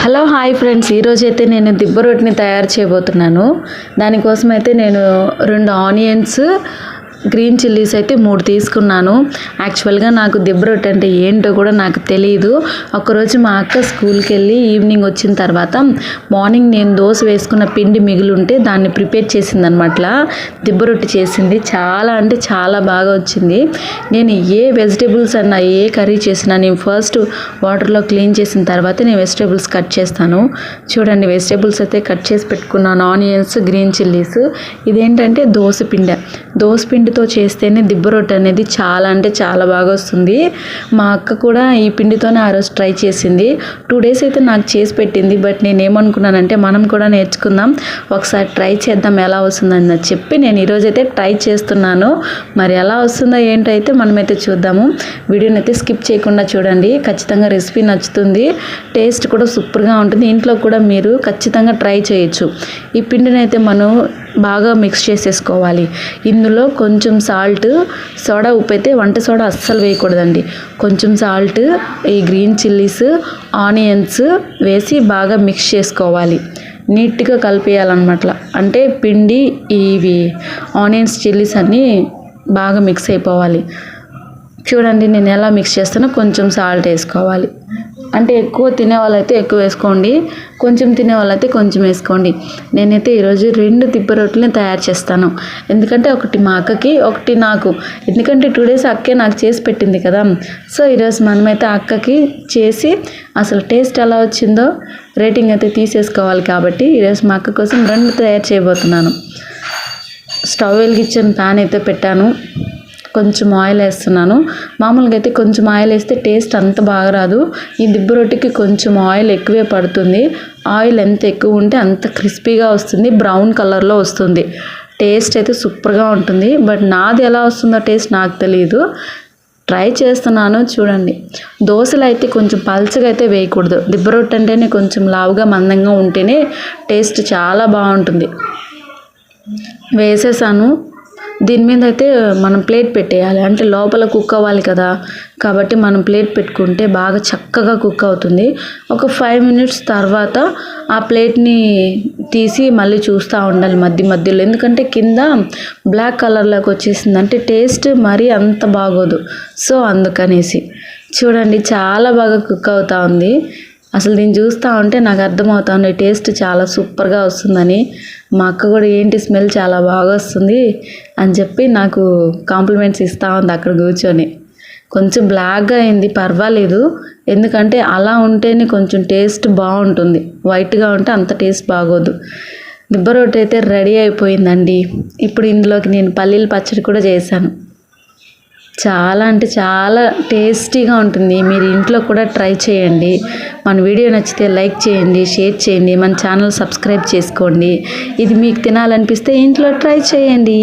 Hello hi friends. ఈరోజు అయితే నేను దిబ్బ రొట్టిని తయారు చేయబోతున్నాను. దానికోసం అయితే నేను రెండు ఆనియన్స్ గ్రీన్ చిల్లీస్ అయితే మూడు తీసుకున్నాను. యాక్చువల్గా నాకు దిబ్బ రొట్టె అంటే ఏంటో కూడా నాకు తెలియదు ఒకరోజు మా అక్క స్కూల్కి వెళ్ళి ఈవినింగ్ వచ్చిన తర్వాత మార్నింగ్ నేను దోశ వేసుకున్న పిండి మిగిలి ఉంటే దాన్ని ప్రిపేర్ చేసిందనమాట. దిబ్బ రొట్టె చేసింది. చాలా అంటే చాలా బాగా వచ్చింది. నేను ఏ వెజిటేబుల్స్ అన్నా ఏ కర్రీ చేసినా నేను ఫస్ట్ వాటర్లో క్లీన్ చేసిన తర్వాత నేను వెజిటేబుల్స్ కట్ చేస్తాను. చూడండి వెజిటేబుల్స్ అయితే కట్ చేసి పెట్టుకున్నాను. Onions green chillies. ఇదేంటంటే దోశ పిండి. దోశ పిండితో చేస్తేనే దిబ్బ రొట్టె అనేది చాలా అంటే చాలా బాగా వస్తుంది. మా అక్క కూడా ఈ పిండితోనే ఆ రోజు ట్రై చేసింది. టూ డేస్ అయితే నాకు చేసి పెట్టింది బట్ నేను ఏమనుకున్నానంటే మనం కూడా నేర్చుకుందాం. ఒకసారి ట్రై చేద్దాం ఎలా వస్తుందని చెప్పి నేను ఈరోజైతే ట్రై చేస్తున్నాను. మరి ఎలా వస్తుందో ఏంటో అయితే మనమైతే చూద్దాము. వీడియోని అయితే స్కిప్ చేయకుండా చూడండి. ఖచ్చితంగా రెసిపీ నచ్చుతుంది. టేస్ట్ కూడా సూపర్గా ఉంటుంది. ఇంట్లో కూడా మీరు ఖచ్చితంగా ట్రై చేయొచ్చు. ఈ పిండిని అయితే మనం బాగా మిక్స్ చేసేసుకోవాలి. ఇందులో కొంచెం కొంచెం సాల్ట్ సోడా ఉప్పు అయితే వంట సోడా అస్సలు వేయకూడదండి. కొంచెం సాల్ట్ ఈ గ్రీన్ చిల్లీస్ ఆనియన్స్ వేసి బాగా మిక్స్ చేసుకోవాలి. నీట్గా కలిపేయాలన్నమాట. అంటే పిండి ఇవి ఆనియన్స్ చిల్లీస్ అన్నీ బాగా మిక్స్ అయిపోవాలి. చూడండి నేను ఎలా మిక్స్ చేస్తానో కొంచెం సాల్ట్ వేసుకోవాలి. అంటే ఎక్కువ తినే వాళ్ళైతే ఎక్కువ వేసుకోండి. కొంచెం తినే వాళ్ళైతే కొంచెం వేసుకోండి. నేనైతే ఈరోజు రెండు తిప్ప రొట్టెలని తయారు చేస్తాను. ఎందుకంటే ఒకటి మా అక్కకి ఒకటి నాకు. ఎందుకంటే టూ డేస్ అక్కే నాకు చేసి పెట్టింది కదా. సో ఈరోజు మనమైతే అక్కకి చేసి అసలు టేస్ట్ ఎలా వచ్చిందో రేటింగ్ అయితే తీసేసుకోవాలి కాబట్టి ఈరోజు మా అక్క కోసం రెండు తయారు చేయబోతున్నాను. స్టవ్ వెలిగించిన ప్యాన్ అయితే పెట్టాను. కొంచెం ఆయిల్ వేస్తున్నాను. మామూలుగా అయితే కొంచెం ఆయిల్ వేస్తే టేస్ట్ అంత బాగా రాదు. ఈ దిబ్బ రొట్టెకి కొంచెం ఆయిల్ ఎక్కువే పడుతుంది. ఆయిల్ ఎంత ఎక్కువ ఉంటే అంత క్రిస్పీగా వస్తుంది. బ్రౌన్ కలర్లో వస్తుంది. టేస్ట్ అయితే సూపర్గా ఉంటుంది. బట్ నాది ఎలా వస్తుందో టేస్ట్ నాకు తెలియదు ట్రై చేస్తున్నాను చూడండి. దోశలు అయితే కొంచెం పల్చగా అయితే వేయకూడదు. దిబ్బ రొట్టె అంటేనే కొంచెం లావుగా మందంగా ఉంటేనే టేస్ట్ చాలా బాగుంటుంది. వేసేసాను. దీని మీద అయితే మనం ప్లేట్ పెట్టేయాలి. అంటే లోపల కుక్ అవ్వాలి కదా. కాబట్టి మనం ప్లేట్ పెట్టుకుంటే బాగా చక్కగా కుక్ అవుతుంది. ఒక ఫైవ్ మినిట్స్ తర్వాత ఆ ప్లేట్ని తీసి మళ్ళీ చూస్తూ ఉండాలి మధ్య మధ్యలో. ఎందుకంటే కింద బ్లాక్ కలర్లోకి వచ్చేసింది అంటే టేస్ట్ మరీ అంత బాగోదు. సో అందుకనేసి. చూడండి చాలా బాగా కుక్ అవుతా ఉంది. అసలు దీన్ని చూస్తూ ఉంటే నాకు అర్థమవుతుంది టేస్ట్ చాలా సూపర్గా వస్తుందని. మా అక్క కూడా ఏంటి స్మెల్ చాలా బాగా వస్తుంది అని చెప్పి నాకు కాంప్లిమెంట్స్ ఇస్తూ ఉంది అక్కడ కూర్చొని. కొంచెం బ్లాక్గా అయింది పర్వాలేదు. ఎందుకంటే అలా ఉంటేనే కొంచెం టేస్ట్ బాగుంటుంది. వైట్గా ఉంటే అంత టేస్ట్ బాగోదు. దిబ్బ రొట్టె అయితే రెడీ అయిపోయిందండి. ఇప్పుడు ఇందులోకి నేను పల్లీల పచ్చడి కూడా చేశాను. చాలా అంటే చాలా టేస్టీగా ఉంటుంది. మీరు ఇంట్లో కూడా ట్రై చేయండి. మన వీడియో నచ్చితే లైక్ చేయండి షేర్ చేయండి మన ఛానల్ సబ్స్క్రైబ్ చేసుకోండి. ఇది మీకు తినాలనిపిస్తే ఇంట్లో ట్రై చేయండి.